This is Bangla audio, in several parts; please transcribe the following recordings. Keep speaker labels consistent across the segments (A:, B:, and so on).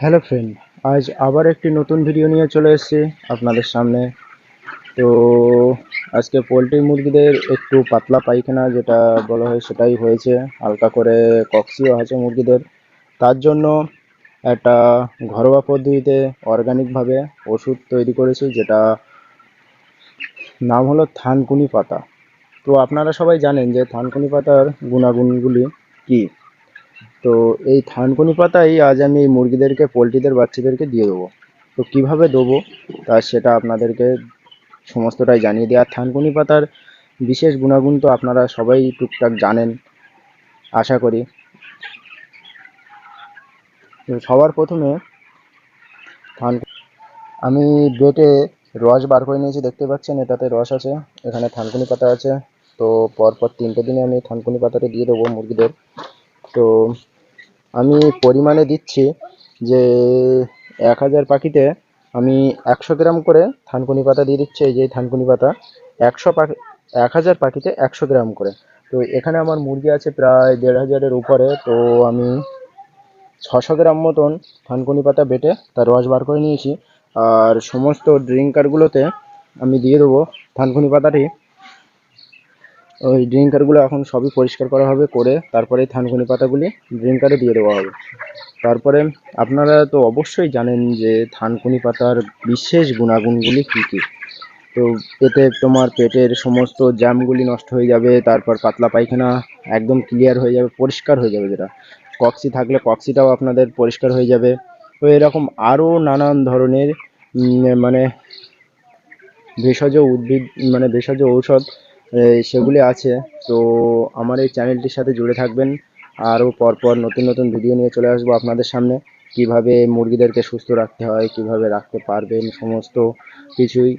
A: হ্যালো ফ্রেন্ড, আজ আবার একটি নতুন ভিডিও নিয়ে চলে এসেছি আপনাদের সামনে। তো আজকে পোলট্রি মুরগিদের একটু পাতলা পায়খানা যেটা বলা হয় সেটাই হয়েছে, হালকা করে কক্সিও আছে মুরগিদের। তার জন্য একটা ঘরোয়া পদ্ধতিতে অর্গানিকভাবে ওষুধ তৈরি করেছি, যেটা নাম হলো থানকুনি পাতা। তো আপনারা সবাই জানেন যে থানকুনি পাতার গুণাগুণগুলি কী? তো এই থানকুনি পাতাই আজ আমি মুরগিদেরকে, পোলট্রিদের, বাচ্চাদেরকে দিয়ে দেবো। তো কীভাবে দেবো? তা সেটা আপনাদেরকে সমস্তটাই জানিয়ে দিই। আর থানকুনি পাতার বিশেষ গুণাগুণ তো আপনারা সবাই টুকটাক জানেন, আশা করি। সবার প্রথমে থান আমি বেটে রস বার করে নিয়েছি, দেখতে পাচ্ছেন? এটাতে রস আছে, এখানে থানকুনি পাতা আছে। তো পরপর তিনটে দিনে আমি থানকুনি পাতাটা দিয়ে দেবো মুরগিদের। তো আমি পরিমাণে দিচ্ছি যে এক হাজার পাখিতে আমি একশো গ্রাম করে থানকুনি পাতা দিয়ে দিচ্ছি, এই যে থানকুনি পাতা। একশো পাখি এক হাজার পাখিতে একশো গ্রাম করে। তো এখানে আমার মুরগি আছে প্রায় দেড় হাজারের উপরে, তো আমি ছশো গ্রাম মতন থানকুনি পাতা বেটে তার রস বার করে নিয়েছি। আর সমস্ত ড্রিঙ্কারগুলোতে আমি দিয়ে দেবো থানকুনি পাতাটি। ওই ড্রিঙ্কারগুলো এখন সবই পরিষ্কার করা হবে করে তারপরে থানকুনি পাতাগুলি ড্রিঙ্কারে দিয়ে দেওয়া হবে। তারপরে আপনারা তো অবশ্যই জানেন যে থানকুনি পাতার বিশেষ গুণাগুণগুলি কী কী? তো এতে তোমার পেটের সমস্ত জ্যামগুলি নষ্ট হয়ে যাবে, তারপর পাতলা পায়খানা একদম ক্লিয়ার হয়ে যাবে, পরিষ্কার হয়ে যাবে যেটা। কক্সি থাকলে কক্সিটাও আপনাদের পরিষ্কার হয়ে যাবে। তো এরকম আরও নানান ধরনের মানে ভেষজ উদ্ভিদ মানে ভেষজ ঔষধ সেগুলি আছে। তো আমার এই চ্যানেলটির সাথে জুড়ে থাকবেন। আরও পরপর নতুন নতুন ভিডিও নিয়ে চলে আসব আপনাদের সামনে। কীভাবে মুরগিদেরকে সুস্থ রাখতে হয়, কীভাবে রাখতে পারবেন, সমস্ত কিছুই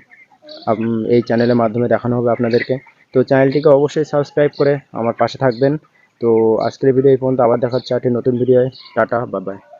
A: এই চ্যানেলের মাধ্যমে দেখানো হবে আপনাদেরকে। তো চ্যানেলটিকে অবশ্যই সাবস্ক্রাইব করে আমার পাশে থাকবেন। তো আজকের ভিডিও এই পর্যন্ত, আবার দেখা হচ্ছে একটি নতুন ভিডিও টাটা বাই বাই